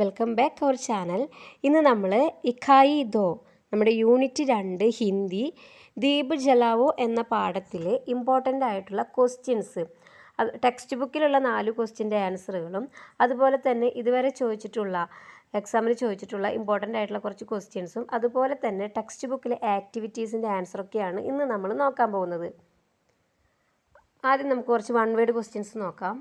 Welcome back our channel. ഇന്ന് നമ്മൾ ഇഖായി ദോ നമ്മുടെ യൂണിറ്റ് രണ്ട് ഹിന്ദി ദീപ് ജലാവോ എന്ന പാഠത്തിലെ ഇമ്പോർട്ടന്റ് ആയിട്ടുള്ള ക്വസ്റ്റ്യൻസ് അത് ടെക്സ്റ്റ് ബുക്കിലുള്ള നാല് ക്വസ്റ്റ്യന്റെ ആൻസറുകളും അതുപോലെ തന്നെ ഇതുവരെ ചോദിച്ചിട്ടുള്ള എക്സാമിന് ചോദിച്ചിട്ടുള്ള ഇമ്പോർട്ടന്റ് ആയിട്ടുള്ള കുറച്ച് ക്വസ്റ്റ്യൻസും അതുപോലെ തന്നെ ടെക്സ്റ്റ് ബുക്കിലെ ആക്ടിവിറ്റീസിന്റെ ആൻസറൊക്കെയാണ് ഇന്ന് നമ്മൾ നോക്കാൻ പോകുന്നത്. ആദ്യം നമുക്ക് കുറച്ച് വൺ വേർഡ് ക്വസ്റ്റ്യൻസ് നോക്കാം.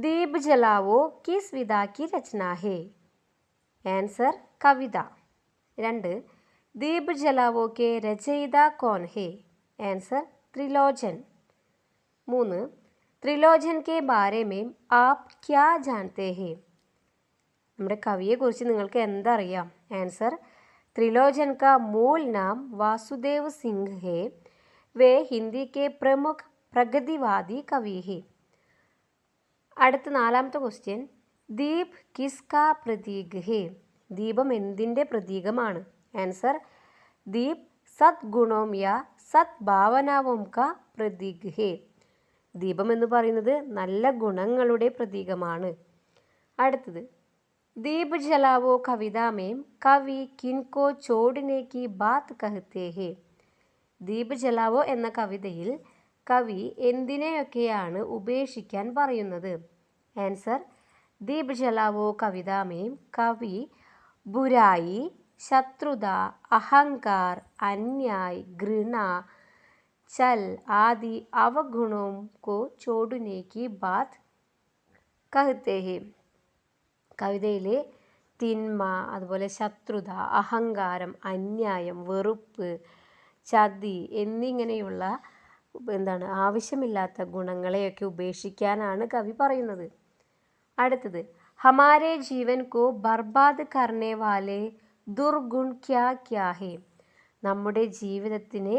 ദീപ് ജലാവോ കിസ് വിതാക്കി രചന ഹേ? ആൻസർ കവിത. രണ്ട് ദീപ് ജലാവോ കെ രചയിത കോൻ ഹേ? ആൻസർ ത്രിലോചൻ. മൂന്ന് ത്രിലോചൻ കെ ബാരെ മേം ആപ് ക്യാ ജാനത്തെ ഹേ? നമ്മുടെ കവിയെക്കുറിച്ച് നിങ്ങൾക്ക് എന്തറിയാം? ആൻസർ ത്രിലോചൻ ക മൂൽ നാം വാസുദേവ് സിംഗ് ഹേ. വേ ഹിന്ദി കെ പ്രമുഖ പ്രഗതിവാദി കവി ഹേ. അടുത്ത നാലാമത്തെ ക്വസ്റ്റ്യൻ ദീപ് കിസ്കാ പ്രതീക് ഹേ ദീപം എന്തിന്റെ പ്രതീകമാണ്? ആൻസർ ദീപ് സത് ഗുണോം യാ സത് ഭാവനാവും ക പ്രതീക് ഹേ ദീപം എന്ന് പറയുന്നത് നല്ല ഗുണങ്ങളുടെ പ്രതീകമാണ്. അടുത്തത് ദീപ് ജലാവോ കവിതാമേം കവി കിൻകോ ചോടിനേക്ക് ബാത് ബാത്ത് കഹത്തേ ഹേ. ദീപ് ജലാവോ എന്ന കവിതയിൽ കവി എന്തിനെയൊക്കെയാണ് ഉപേക്ഷിക്കാൻ പറയുന്നത്? ആൻസർ ദീപ് ജലാവോ കവിതാമേം കവി. ബുരായി. ശത്രുത. അഹങ്കാർ. അന്യായ്. घृण ചൽ. ആദി. അവഗുണോം കോ. ചോടുനെ കി ബാത്. കഹത്തെ കവിതയിലെ തിന്മ അതുപോലെ ശത്രുത അഹങ്കാരം അന്യായം വെറുപ്പ് ചതി എന്നിങ്ങനെയുള്ള എന്താണ് ആവശ്യമില്ലാത്ത ഗുണങ്ങളെയൊക്കെ ഉപേക്ഷിക്കാനാണ് കവി പറയുന്നത്. അടുത്തത്. ഹമാരെ ജീവൻ കോ ബർബാദ് കർണേ വാലെ ദുർഗുൺ ക്യാ ക്യാ ഹേ നമ്മുടെ ജീവിതത്തിന്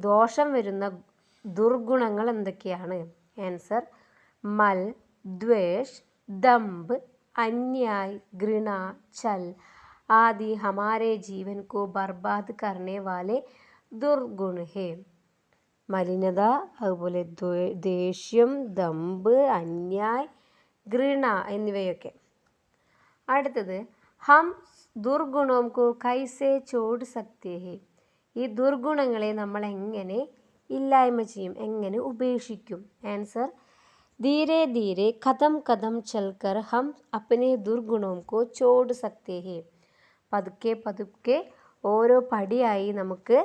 ദോഷം വരുന്ന ദുർഗുണങ്ങൾ എന്തൊക്കെയാണ്? ആൻസർ മൽ ദ്വേഷ് ദമ്പ് അന്യായ് घृणा ചൽ. ആദി ഹമാരെ ജീവൻ കോ ബർബാദ് കർണേ വാലെ ദുർഗുൺ ഹേ മലിനത അതുപോലെ ദേഷ്യം ദമ്പ് അന്യായ് घृणा എന്നിവയൊക്കെ. അടുത്തത് ഹം ദുർഗുണോം കു കൈസേ ചോട് സക്തേ ഹേ ഈ ദുർഗുണങ്ങളെ നമ്മൾ എങ്ങനെ ഇല്ലായ്മ ചെയ്യും എങ്ങനെ ഉപേക്ഷിക്കും? ആൻസർ ധീരെ ധീരെ കഥം കഥം ചൽക്കർ ഹം അപ്പനെ ദുർഗുണോം കു ചോട് സക്തേ പതുക്കെ പതുക്കെ ഓരോ പടിയായി നമുക്ക്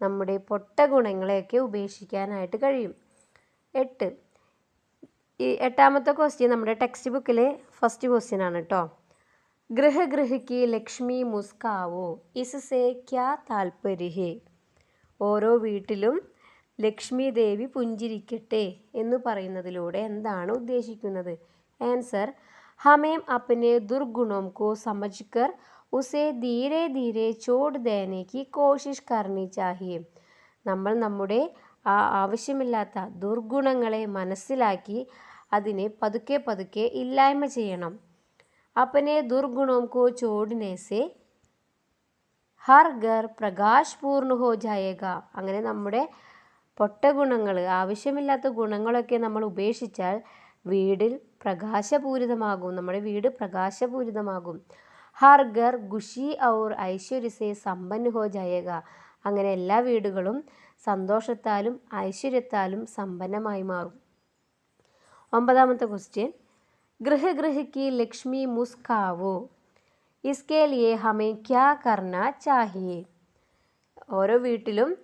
നമ്മുടെ പൊട്ട ഗുണങ്ങളെയൊക്കെ ഉപേക്ഷിക്കാനായിട്ട് കഴിയും. എട്ട് ഈ എട്ടാമത്തെ ക്വസ്റ്റ്യൻ നമ്മുടെ ടെക്സ്റ്റ് ബുക്കിലെ ഫസ്റ്റ് ക്വസ്റ്റ്യൻ ആണ് കേട്ടോ ഗൃഹ ഗൃഹയ്ക്ക് ലക്ഷ്മി മുസ്കാവോ? ഇസ്സേ ക്യാ താൽപ്പര്യ ഓരോ വീട്ടിലും ലക്ഷ്മി ദേവി പുഞ്ചിരിക്കട്ടെ എന്ന് പറയുന്നതിലൂടെ എന്താണ് ഉദ്ദേശിക്കുന്നത്? ആൻസർ ഹമേം അപ്പനെ ദുർഗുണോം കോ സമജ്കർ ഉസേ ധീരെ ധീരെ ചോട് ദേനേക്ക് കോശിഷ് കർണി ചാഹിയെ. നമ്മൾ നമ്മുടെ ആ ആവശ്യമില്ലാത്ത ദുർഗുണങ്ങളെ മനസ്സിലാക്കി അതിനെ പതുക്കെ പതുക്കെ ഇല്ലായ്മ ചെയ്യണം. അപ്പനെ ദുർഗുണോം കോ സെ ഹർ ഗർ പ്രകാശ് പൂർണ ഹോ അങ്ങനെ നമ്മുടെ പൊട്ട ഗുണങ്ങൾ ആവശ്യമില്ലാത്ത ഗുണങ്ങളൊക്കെ നമ്മൾ ഉപേക്ഷിച്ചാൽ വീടിൽ പ്രകാശപൂരിതമാകും നമ്മുടെ വീട് പ്രകാശപൂരിതമാകും. ഹർ ഗർ ഖുഷി ഔർ ഐശ്വര്യസെ സമ്പന്ന ഹോ ജായേഗ. അങ്ങനെ എല്ലാ വീടുകളും സന്തോഷത്താലും ഐശ്വര്യത്താലും സമ്പന്നമായി മാറും. ഒമ്പതാമത്തെ ക്വസ്റ്റ്യൻ ഗൃഹ ഗൃഹയ്ക്ക് ലക്ഷ്മി മുസ്കാവോ? ഇസ്കെ ലിയെ ഹമേ ക്യാ കർണ ചാഹിയെ? ഓരോ വീട്ടിലും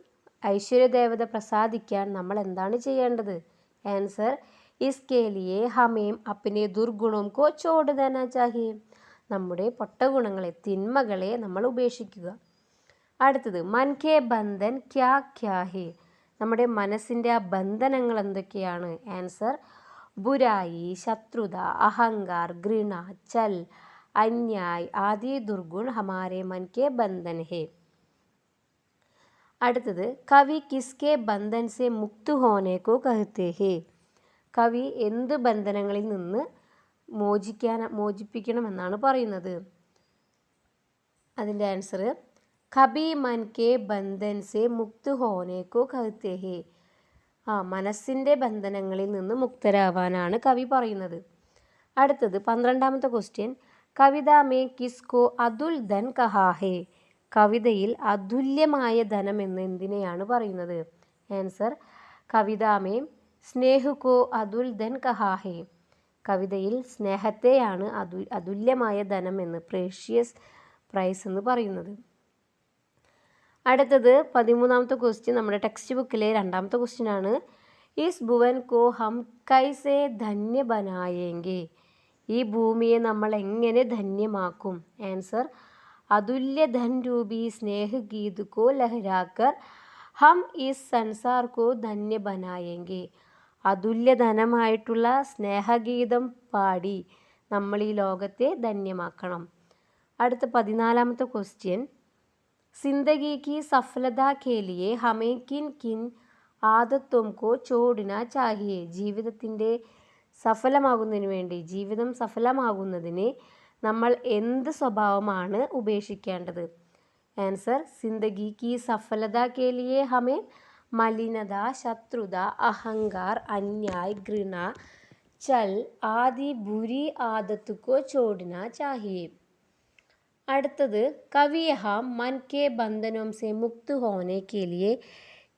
ഐശ്വര്യദേവത പ്രസാദിക്കാൻ നമ്മൾ എന്താണ് ചെയ്യേണ്ടത്? ആൻസർ ഇസ്കെ ലിയെ ഹമേം അപ്പിനെ ദുർഗുണം കോ ചോട് തന ചാഹിയെ. നമ്മുടെ പൊട്ട ഗുണങ്ങളെ തിന്മകളെ നമ്മൾ ഉപേക്ഷിക്കുക. അടുത്തത് മൻ ബന്ധൻ ക്യാ ക്യാ ഹേ? നമ്മുടെ മനസ്സിന്റെ ആ ബന്ധനങ്ങൾ എന്തൊക്കെയാണ്? ആൻസർ ബുരായി ശത്രുത അഹങ്കാർ ഘൃണ ചൽ അന്യായ് ആദി ദുർഗുൺ ഹമാരെ മൻ കെ ബന്ധൻ ഹേ. അടുത്തത് കവി കിസ്കെ ബന്ധൻ സെ മുക്ത് ഹോനേക്കോ കഹത്തെ ഹേ. കവി എന്ത് ബന്ധനങ്ങളിൽ നിന്ന് മോചിക്കാൻ മോചിപ്പിക്കണമെന്നാണ് പറയുന്നത്. അതിന്റെ ആൻസർ കബി മൻ കെ ബന്ധൻ സെ മുക്ത് ഹോനേക്കോ കഹത്തെ ഹേ. ആ മനസ്സിന്റെ ബന്ധനങ്ങളിൽ നിന്ന് മുക്തരാവാനാണ് കവി പറയുന്നത്. അടുത്തത് പന്ത്രണ്ടാമത്തെ ക്വസ്റ്റ്യൻ കവിത മേ കിസ്കോ അതുൽ ധൻ കഹാഹേ കവിതയിൽ അതുല്യമായ ധനം എന്ന് എന്തിനെയാണ് പറയുന്നത്? ആൻസർ കവിതാമേ സ്നേഹുക്കോ അതുൽ ധൻ കഹാഹേ കവിതയിൽ സ്നേഹത്തെയാണ് അതു അതുല്യമായ ധനം എന്ന് പ്രേഷ്യസ് പ്രൈസ് എന്ന് പറയുന്നത്. അടുത്തത് പതിമൂന്നാമത്തെ ക്വസ്റ്റ്യൻ നമ്മുടെ ടെക്സ്റ്റ് ബുക്കിലെ രണ്ടാമത്തെ ക്വസ്റ്റ്യൻ ആണ്. ഈസ് ഭുവൻ കോ ഹം കൈസെ ധന്യ ബനായേങ്കെ ഈ ഭൂമിയെ നമ്മൾ എങ്ങനെ ധന്യമാക്കും? ആൻസർ അതുല്യ ധൻ രൂപി സ്നേഹ ഗീത് കോ ലഹരാക്കർ ഹം ഈസ് സൻസാർ കോ ധന്യ അതുല്യ ധനമായിട്ടുള്ള സ്നേഹഗീതം പാടി നമ്മൾ ഈ ലോകത്തെ ധന്യമാക്കണം. അടുത്ത പതിനാലാമത്തെ ക്വസ്റ്റ്യൻ സിന്ദഗി की സഫലത के लिए हमें किन किन ആദത്വം കോ ചോടിന ചാഹിയെ ജീവിതത്തിൻ്റെ സഫലമാകുന്നതിന് വേണ്ടി ജീവിതം സഫലമാകുന്നതിന് നമ്മൾ എന്ത് സ്വഭാവമാണ് ഉപേക്ഷിക്കേണ്ടത് ആൻസർ സിന്ദഗി की സഫലത के लिए हमें മലിനത ശത്രുത അഹങ്കാർ അന്യായ് ഘൃണ ചൽ ആദി ബുരി ആദത്ത് കോ ചോടിന ചാഹിയെ അടുത്തത് കവി യഹാം മൻ കെ ബന്ധനോം സെ മുക്ത് ഹോനെ കെ ലിയെ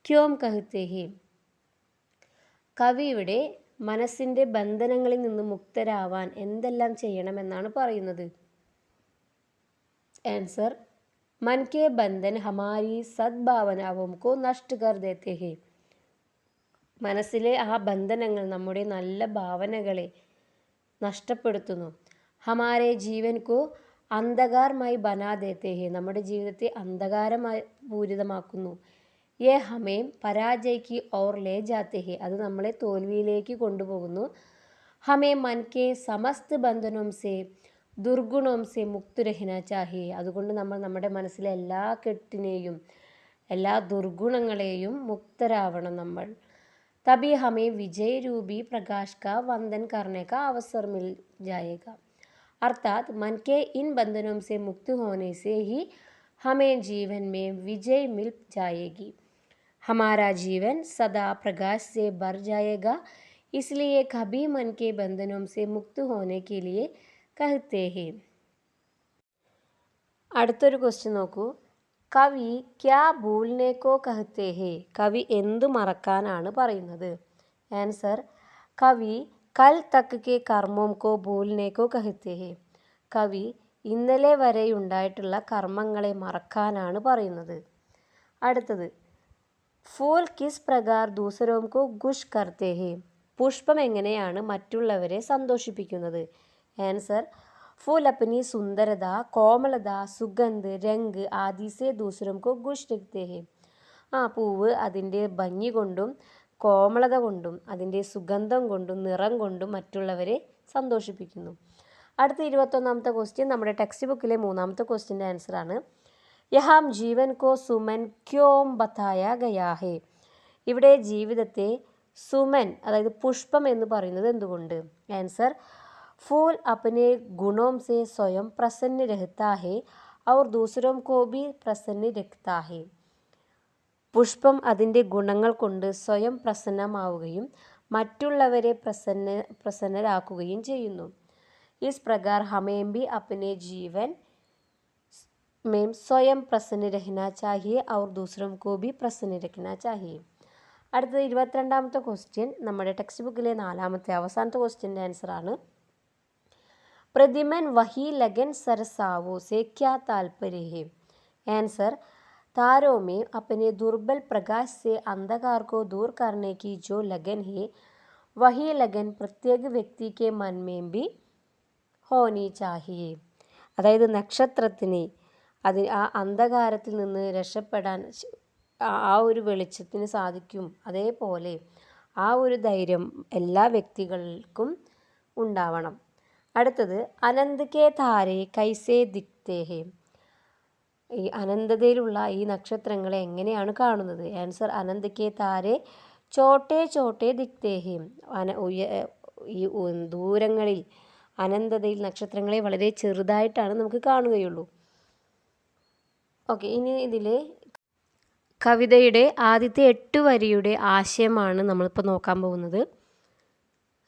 ക്യോം കഹത്തെ ഹെ കവിയുടെ മനസ്സിൻ്റെ ബന്ധനങ്ങളിൽ നിന്ന് മുക്തരാവാൻ എന്തെല്ലാം ചെയ്യണമെന്നാണ് പറയുന്നത് ആൻസർ मन के बंधन हमारी സദ്ഭാവനാവും കോ നഷ്ട കർ ദേത്തെ ഹെ മനസ്സിലെ ആ ബന്ധനങ്ങൾ നമ്മുടെ നല്ല ഭാവനകളെ നഷ്ടപ്പെടുത്തുന്നു ഹമാരെ ജീവൻ കോ അന്ധകാരമായി ബനാദേത്തേഹെ നമ്മുടെ ജീവിതത്തെ അന്ധകാരമായി പൂരിതമാക്കുന്നു. യേ ഹമേം പരാജയ്ക്ക് ഓർ ലേ ജാത്തേഹെ അത് നമ്മളെ തോൽവിയിലേക്ക് കൊണ്ടുപോകുന്നു. ഹമേ മൻകെ സമസ്ത് ബന്ധനോംസെ ദുർഗുണോംസെ മുക്തുരഹിന ചാഹേ. അതുകൊണ്ട് നമ്മൾ നമ്മുടെ മനസ്സിലെ എല്ലാ കെട്ടിനെയും എല്ലാ ദുർഗുണങ്ങളെയും മുക്തരാവണം നമ്മൾ. തബി ഹമേ വിജയരൂപി പ്രകാശ്ക വന്ദൻ കർണേക്ക അവസർ മിൽ ജായേക്ക अर्थात मन के इन बंधनों से मुक्त होने से ही हमें जीवन में विजय मिल जाएगी हमारा जीवन सदा प्रकाश से भर जाएगा इसलिए कभी मन के बंधनों से मुक्त होने के लिए कहते हैं അടുത്തൊരു ക്വസ്റ്റ്യൻ നോക്കൂ കവി ക്യാ ഭൂൽനെ കോ കഹത്തെ ഹേ കവി എന്തു മറക്കാനാണ് പറയുന്നത് ആൻസർ കവി കൽ തക്ക് കെ കർമ്മം കോ ഭൂൽനെ കോ കഹത്തെ ഹേ കവി ഇന്നലെ വരെ ഉണ്ടായിട്ടുള്ള കർമ്മങ്ങളെ മറക്കാനാണ് പറയുന്നത് അടുത്തത് ഫൂൽ കിസ് പ്രകാർ ദൂസരോം കോ ഗുഷ് കർത്തെ ഹേ പുഷ്പം എങ്ങനെയാണ് മറ്റുള്ളവരെ സന്തോഷിപ്പിക്കുന്നത് ആൻസർ फूल अपनी सुंदरता കോമളത സുഗന്ധ് രംഗ് ആദി സെ ദൂസരോം കോ ഖുഷ് രഖ്തെ ഹെ ആ പൂവ് അതിൻ്റെ ഭംഗി കൊണ്ടും കോമളത കൊണ്ടും അതിന്റെ സുഗന്ധം കൊണ്ടും നിറം കൊണ്ടും മറ്റുള്ളവരെ സന്തോഷിപ്പിക്കുന്നു. അടുത്ത ഇരുപത്തൊന്നാമത്തെ ക്വസ്റ്റ്യൻ നമ്മുടെ ടെക്സ്റ്റ് ബുക്കിലെ മൂന്നാമത്തെ ക്വസ്റ്റ്യന്റെ ആൻസറാണ് യഹാം ജീവൻ കോ സുമൻ ക്യോം ബത്തായ ഗയാഹേ. ഇവിടെ ജീവിതത്തെ സുമൻ അതായത് പുഷ്പം എന്ന് പറയുന്നത് എന്തുകൊണ്ട്? ആൻസർ ഫൂൽ അപ്പനെ ഗുണോം സെ സ്വയം പ്രസന്ന രഹത്താഹേ ഔർ ദൂസരോം കോ ബി പ്രസന്ന രഹത്താഹേ പുഷ്പം അതിന്റെ ഗുണങ്ങൾ കൊണ്ട് സ്വയം പ്രസന്നമാവുകയും മറ്റുള്ളവരെ പ്രസന്ന പ്രസന്നരാക്കുകയും ചെയ്യുന്നു. ഇസ് പ്രകാർ ഹമേംബി അപ്പനെ ജീവൻ में സ്വയം പ്രസന്ന രഹന ചാഹിയെ അവർ ദൂസരം കോ ബി പ്രസന്ന രഹന ചാഹിയെ. അടുത്തത് ഇരുപത്തിരണ്ടാമത്തെ ക്വസ്റ്റ്യൻ നമ്മുടെ ടെക്സ്റ്റ് ബുക്കിലെ നാലാമത്തെ അവസാനത്തെ ക്വസ്റ്റ്യന്റെ ആൻസറാണ് പ്രതിമൻ വഹി ലഗൻ സരസാവു സേ ക്യാ താൽപര്യേ ആൻസർ तारों में अपने दुर्बल प्रकाश से अंधकार को दूर करने की जो लगन है वही लगन प्रत्येक व्यक्ति के मन में भी ഹോനി ചാഹിയെ അതായത് നക്ഷത്രത്തിന് അതി ആ അന്ധകാരത്തിൽ നിന്ന് രക്ഷപ്പെടാൻ ശ- ആ ആ ഒരു വെളിച്ചത്തിന് സാധിക്കും അതേപോലെ ആ ഒരു ധൈര്യം എല്ലാ വ്യക്തികൾക്കും ഉണ്ടാവണം അടുത്തത് അനന്ത് കെ താരെ കൈസേ ദിക്തേ ഹേ ഈ അനന്തതയിലുള്ള ഈ നക്ഷത്രങ്ങളെ എങ്ങനെയാണ് കാണുന്നത്? ആൻസർ അനന്തക്കേ താരെ ചോട്ടേ ചോട്ടേ ദിക്തേഹിം. അന ഉയ ഈ ദൂരങ്ങളിൽ അനന്തതയിൽ നക്ഷത്രങ്ങളെ വളരെ ചെറുതായിട്ടാണ് നമുക്ക് കാണുകയുള്ളൂ. ഓക്കെ ഇനി ഇതിൽ കവിതയുടെ ആദ്യത്തെ എട്ട് വരിയുടെ ആശയമാണ് നമ്മളിപ്പോൾ നോക്കാൻ പോകുന്നത്.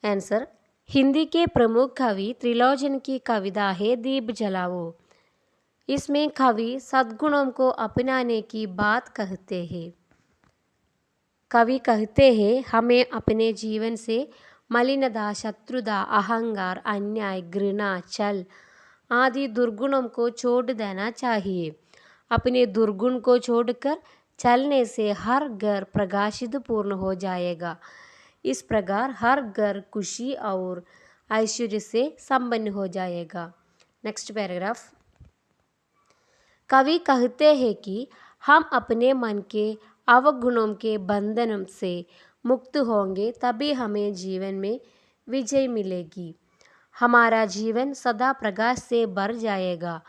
ആൻസർ ഹിന്ദിക്ക് പ്രമുഖ കവി ത്രിലോചൻ കി കവിത ഹേ ദീപ് ജലാവോ. इसमें कवि सद्गुणों को अपनाने की बात कहते हैं। कवि कहते हैं, हमें अपने जीवन से मलिनता, शत्रुता, अहंकार, अन्याय, घृणा छल आदि दुर्गुणों को छोड़ देना चाहिए। अपने दुर्गुण को छोड़कर चलने से हर घर प्रकाशित पूर्ण हो जाएगा। इस प्रकार हर घर खुशी और ऐश्वर्य से संपन्न हो जाएगा। नेक्स्ट पैराग्राफ कवि कहते हैं कि हम अपने मन के अवगुणों के बंधन से मुक्त होंगे, तभी हमें जीवन में विजय मिलेगी। हमारा जीवन सदा प्रकाश से भर जाएगा,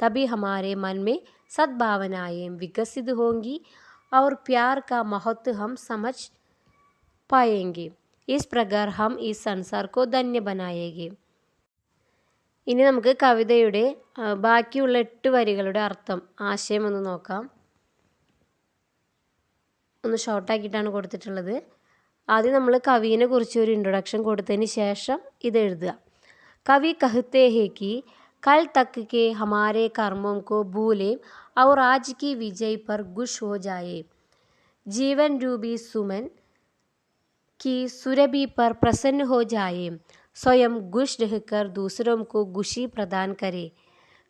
तभी हमारे मन में सद्भावनाएँ विकसित होंगी और प्यार का महत्व हम समझ पाएँगे। इस प्रकार हम इस संसार को धन्य बनाएँगे। ഇനി നമുക്ക് കവിതയുടെ ബാക്കിയുള്ള എട്ട് വരികളുടെ അർത്ഥം ആശയം ഒന്ന് നോക്കാം. ഒന്ന് ഷോർട്ടാക്കിയിട്ടാണ് കൊടുത്തിട്ടുള്ളത്. ആദ്യം നമ്മൾ കവിനെ കുറിച്ച് ഒരു ഇൻട്രൊഡക്ഷൻ കൊടുത്തതിന് ശേഷം ഇത് എഴുതുക. കവി കഹത്തെ ഹേ കി കൽ തക്ക് ഹമാരെ കർമ്മം കോ ഭൂലേ ഔർ ആജ് കി വിജയ് പർ ഗുഷ് ഹോ ജായേ. ജീവൻ രൂപി സുമൻ കി സുരഭി പർ പ്രസന്ന ഹോ ജായേം. स्वयं गुश रहकर दूसरों को गुशी प्रदान करे।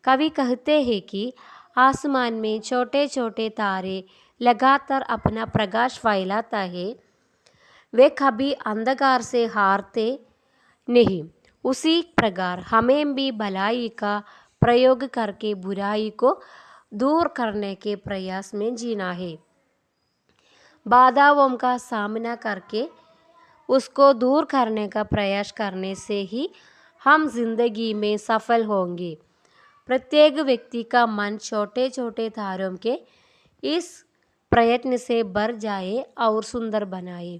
कवि कहते हैं कि आसमान में छोटे छोटे तारे लगातार अपना प्रकाश फैलाता है। वे कभी अंधकार से हारते नहीं, उसी प्रकार हमें भी भलाई का प्रयोग करके बुराई को दूर करने के प्रयास में जीना है। बाधाओं का सामना करके उसको दूर करने का प्रयास करने से ही हम जिंदगी में सफल होंगे प्रत्येक व्यक्ति का मन छोटे छोटे तारों के इस प्रयत्न से भर जाए और सुंदर बनाए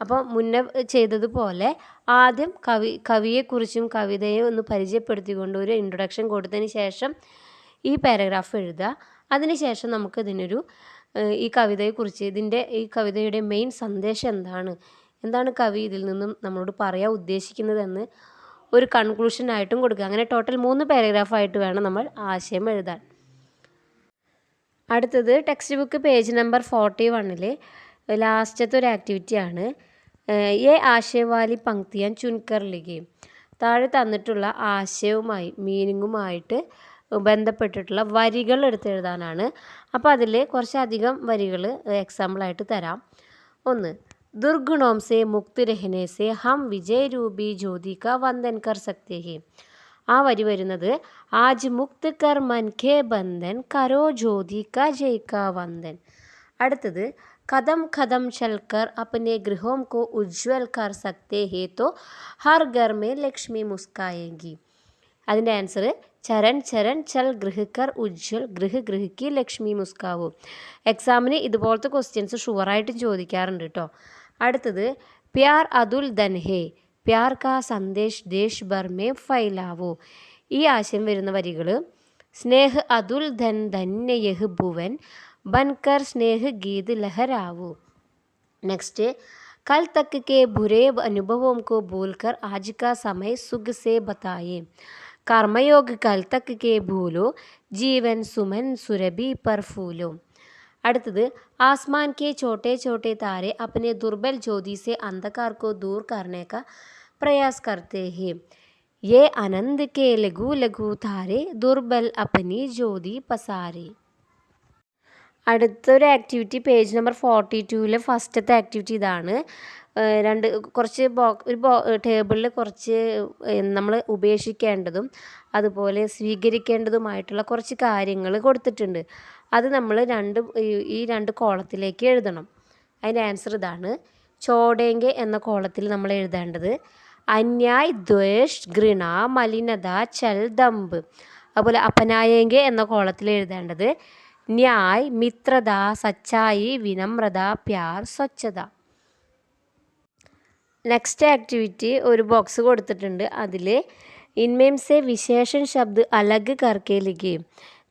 അപ്പോൾ മുന്നേ ചെയ്തതുപോലെ ആദ്യം കവി കവിയെക്കുറിച്ചും കവിതയെ ഒന്ന് പരിചയപ്പെടുത്തിക്കൊണ്ട് ഒരു ഇൻട്രൊഡക്ഷൻ കൊടുത്തതിന് ശേഷം ഈ പാരഗ്രാഫ് എഴുതുക അതിനുശേഷം നമുക്ക് ഇതിനൊരു ഏഹ്, ഈ കവിതയെക്കുറിച്ച് ഇതിൻ്റെ ഈ കവിതയുടെ മെയിൻ സന്ദേശം എന്താണ് എന്താണ് കവി ഇതിൽ നിന്നും നമ്മളോട് പറയാൻ ഉദ്ദേശിക്കുന്നതെന്ന് ഒരു കൺക്ലൂഷൻ ആയിട്ടും കൊടുക്കുക. അങ്ങനെ ടോട്ടൽ മൂന്ന് പാരഗ്രാഫായിട്ട് വേണം നമ്മൾ ആശയം എഴുതാൻ. അടുത്തത് text book page number forty വണ്ണിൽ ലാസ്റ്റത്തെ ഒരു ആക്ടിവിറ്റിയാണ് എ ആശയവാലി പങ്ക്തിയാൻ ചുൻകർ ലിഖിയും താഴെ തന്നിട്ടുള്ള ആശയവുമായി മീനിങ്ങുമായിട്ട് ബന്ധപ്പെട്ടിട്ടുള്ള വരികൾ എടുത്തെഴുതാനാണ് അപ്പോൾ അതിൽ കുറച്ചധികം വരികൾ എക്സാമ്പിളായിട്ട് തരാം. ഒന്ന് दुर्गुणों से मुक्त रहने से हम विजय रूपी ज्योति का वंदन कर सकते हैं ആ വരി വരുന്നത് ആജ് മുക്ത് കർ മൻ ഖേ ബന്ധൻ കരോ ജ്യോതി ക ജയ് കാ വന്ദൻ അടുത്തത് കദം കദം ചൽക്കർ अपने गृहों को उज्जवल कर सकते हैं तो हर घर में लक्ष्मी मुस्काएगी അതിൻ്റെ ആൻസർ ചരൺ ചരൺ ചൽ ഗൃഹക്കർ ഉജ്ജ്വൽ ഗൃഹ ഗൃഹിക്ക് ലക്ഷ്മി മുസ്കാവു എക്സാമിന് ഇതുപോലത്തെ ക്വസ്റ്റ്യൻസ് ഷുവറായിട്ടും ചോദിക്കാറുണ്ട് കേട്ടോ അടുത്തത് പ്യാർ അതുൽ ധൻ ഹേ പ്യാർ കാ സന്ദേശ് ദേശ് ഭർ മേ ഫൈലാവോ ഈ ആശയം വരുന്ന വരികൾ സ്നേഹ് അതുൽ ധൻ ധന്യ യഹ് ഭുവൻ ബൻകർ സ്നേഹ് ഗീത് ലഹരാവോ नेक्स्ट कल तक के बुरे अनुभवों को भूलकर आज का समय सुख से बताएं कर्मयोग कल तक के भूलो जीवन सुमन सुरभि पर फूलो അടുത്തത് आसमान के छोटे छोटे तारे अपने दुर्बल ज्योति से अंधकार को दूर करने का प्रयास करते हैं ये आनंद के लघु लघु तारे दुर्बल अपनी ज्योति पसारे അടുത്തൊരു ആക്ടിവിറ്റി പേജ് നമ്പർ ഫോർട്ടി ടൂവിലെ ഫസ്റ്റത്തെ ആക്ടിവിറ്റി ഇതാണ് ഏഹ് രണ്ട് കുറച്ച് ഒരു ടേബിളിൽ കുറച്ച് നമ്മൾ ഉപേക്ഷിക്കേണ്ടതും അതുപോലെ സ്വീകരിക്കേണ്ടതുമായിട്ടുള്ള കുറച്ച് കാര്യങ്ങൾ കൊടുത്തിട്ടുണ്ട്. അത് നമ്മൾ രണ്ട് ഈ- ഈ രണ്ട് കോളത്തിലേക്ക് എഴുതണം. അതിന്റെ ആൻസർ ഇതാണ് ചോടേങ്കെ എന്ന കോളത്തിൽ നമ്മൾ എഴുതേണ്ടത് അന്യായ് ദ്വേഷ് ഘൃണ മലിനത ചൽ ദമ്പ് അതുപോലെ അപനായേങ്കെ എന്ന കോളത്തിൽ എഴുതേണ്ടത് ന്യായ് മിത്രത സച്ചായി വിനമ്രത പ്യാർ സ്വച്ഛത. നെക്സ്റ്റ് ആക്ടിവിറ്റി ഒരു ബോക്സ് കൊടുത്തിട്ടുണ്ട്. അതിൽ ഇൻമേം വിശേഷൻ ശബ്ദ് അലഗ് കർക്കേലിക്ക്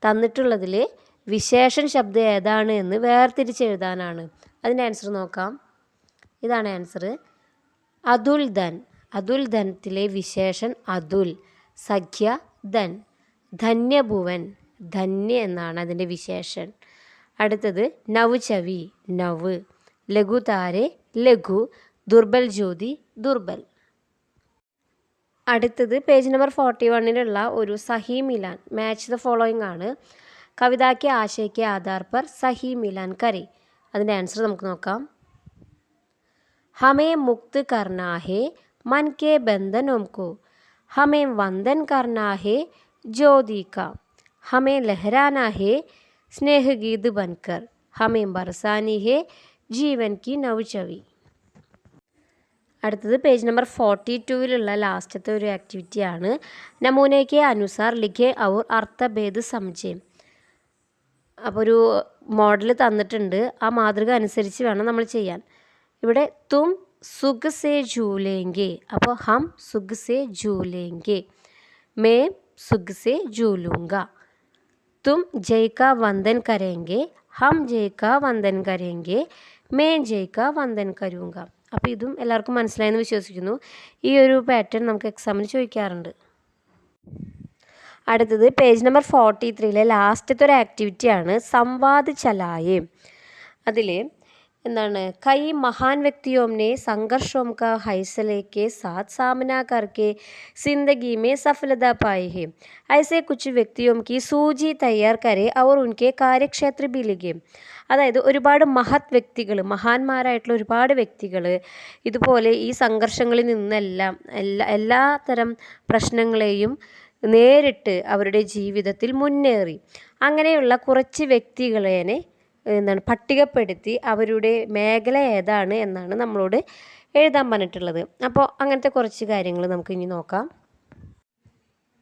തന്നിട്ടുള്ളതിൽ വിശേഷൻ ശബ്ദം ഏതാണ് എന്ന് വേർതിരിച്ചെഴുതാനാണ് അതിന്റെ ആൻസർ നോക്കാം. ഇതാണ് ആൻസർ അതുൽ ധൻ. അതുൽ ധനത്തിലെ വിശേഷൻ അതുൽ. സഖ്യ ധൻ. ധന്യഭുവൻ. ധന്യ എന്നാണ് അതിന്റെ വിശേഷൻ. അടുത്തത് നവ് ചവി നവ് ലഘു താരെ ലഘു. ദുർബൽ ജ്യോതി ദുർബൽ. അടുത്തത് പേജ് നമ്പർ ഫോർട്ടി വണ്ണിലുള്ള ഒരു സഹി മിലാൻ. മാച്ച് ദ ഫോളോയിങ് ആണ്. കവിതാക്ക് ആശയ്ക്ക് ആധാർ പർ സഹി മിലാൻ കരി. അതിന്റെ ആൻസർ നമുക്ക് നോക്കാം. ഹമേ മുക്ത് കർണാഹേ മൻ കെ ബന്ധൻ ഹമേ വന്ദൻ കർണാഹേ ജ്യോതിക ഹമേ ലഹരാനാഹേ സ്നേഹഗീത് ബൻകർ ഹമേം ബർസാനി ഹേ ജീവൻ കി നവ് ചവി. അടുത്തത് പേജ് നമ്പർ ഫോർട്ടി ടുവിലുള്ള ലാസ്റ്റത്തെ ഒരു ആക്ടിവിറ്റിയാണ് നമൂനയ്ക്ക് അനുസാർ ലിഖെ ഔർ അർത്ഥഭേദ് സംജയം. അപ്പോൾ ഒരു മോഡൽ തന്നിട്ടുണ്ട്. ആ മാതൃക അനുസരിച്ച് വേണം നമ്മൾ ചെയ്യാൻ. ഇവിടെ തും സുഖ സേ ജൂലേങ്കെ. അപ്പോൾ ഹം സുഖ സേ ജൂലേങ്കെ. മേ സുഖ സേ ജൂലൂങ്ക. തും ജയ്ക്ക വന്ദൻ കരേങ്കെ. ഹം ജയ്ക്ക വന്ദൻ കരേങ്കെ. മേ ജയ്ക്ക വന്ദൻ കരൂങ്ക. അപ്പോൾ ഇതും എല്ലാവർക്കും മനസ്സിലായെന്ന് വിശ്വസിക്കുന്നു. ഈ ഒരു പാറ്റേൺ നമുക്ക് എക്സാമിന് ചോദിക്കാറുണ്ട്. അടുത്തത് പേജ് നമ്പർ ഫോർട്ടി ത്രീയിലെ ലാസ്റ്റത്തെ ഒരു ആക്ടിവിറ്റിയാണ് സംവാദ് ചലായേ. അതിൽ എന്താണ്? കൈ മഹാൻ വ്യക്തിയോംനെ സംഘർഷോം ക ഹൈസലേക്ക് സാത് സാമന കർക്കെ സിന്ദഗി മേ സഫലത പായേ ഐസെ കുച്ച് വ്യക്തിയോം കി സൂചി തയ്യാർ അവർ ഉൻകെ കാര്യക്ഷേത്ര ബിലികെ അതായത് ഒരുപാട് മഹത് വ്യക്തികൾ മഹാന്മാരായിട്ടുള്ള ഒരുപാട് വ്യക്തികൾ ഇതുപോലെ ഈ സംഘർഷങ്ങളിൽ നിന്നെല്ലാം എല്ലാ എല്ലാ തരം പ്രശ്നങ്ങളെയും നേരിട്ട് അവരുടെ ജീവിതത്തിൽ മുന്നേറി. അങ്ങനെയുള്ള കുറച്ച് വ്യക്തികളെ എന്താണ് പട്ടികപ്പെടുത്തി അവരുടെ മേഖല ഏതാണ് എന്നാണ് നമ്മളോട് എഴുതാൻ പറഞ്ഞിട്ടുള്ളത്. അപ്പോൾ അങ്ങനത്തെ കുറച്ച് കാര്യങ്ങൾ നമുക്ക് ഇനി നോക്കാം.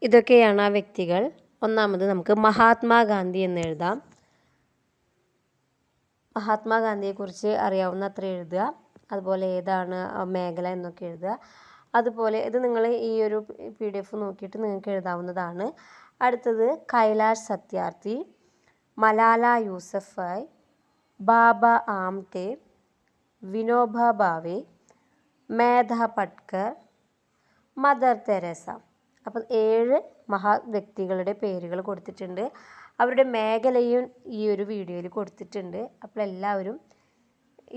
ഇതൊക്കെയാണ് ആ വ്യക്തികൾ. ഒന്നാമത് നമുക്ക് മഹാത്മാഗാന്ധി എന്ന് എഴുതാം. മഹാത്മാഗാന്ധിയെക്കുറിച്ച് അറിയാവുന്ന അത്ര എഴുതുക. അതുപോലെ ഏതാണ് മേഖല എന്നൊക്കെ എഴുതുക. അതുപോലെ ഇത് നിങ്ങൾ ഈ ഒരു പി ഡി എഫ് നോക്കിയിട്ട് നിങ്ങൾക്ക് എഴുതാവുന്നതാണ്. അടുത്തത് കൈലാഷ് സത്യാർത്ഥി മലാല യൂസഫായ് ബാബ ആംടെ വിനോബ ഭാവെ മേധ പട്കർ മദർ തെരേസ. അപ്പം ഏഴ് മഹാ വ്യക്തികളുടെ പേരുകൾ കൊടുത്തിട്ടുണ്ട്. അവരുടെ മേഖലയും ഈ ഒരു വീഡിയോയിൽ കൊടുത്തിട്ടുണ്ട്. അപ്പോൾ എല്ലാവരും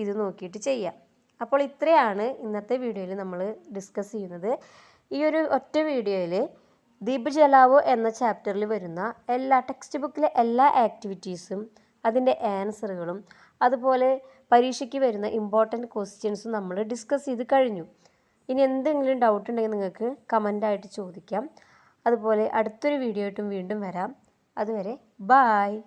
ഇത് നോക്കിയിട്ട് ചെയ്യാം. അപ്പോൾ ഇത്രയാണ് ഇന്നത്തെ വീഡിയോയിൽ നമ്മൾ ഡിസ്കസ് ചെയ്യുന്നത്. ഈ ഒരു ഒറ്റ വീഡിയോയിൽ ദീപ് ജലാവോ എന്ന ചാപ്റ്ററിൽ വരുന്ന എല്ലാ ടെക്സ്റ്റ് ബുക്കിലെ എല്ലാ ആക്ടിവിറ്റീസും അതിന്റെ ആൻസറുകളും അതുപോലെ പരീക്ഷയ്ക്ക് വരുന്ന ഇമ്പോർട്ടന്റ് ക്വസ്റ്റ്യൻസും നമ്മൾ ഡിസ്കസ് ചെയ്ത് കഴിഞ്ഞു. ഇനി എന്തെങ്കിലും ഡൗട്ട് ഉണ്ടെങ്കിൽ നിങ്ങൾക്ക് കമന്റായിട്ട് ചോദിക്കാം. അതുപോലെ അടുത്തൊരു വീഡിയോ ആയിട്ടും വീണ്ടും വരാം. അതുവരെ ബായ്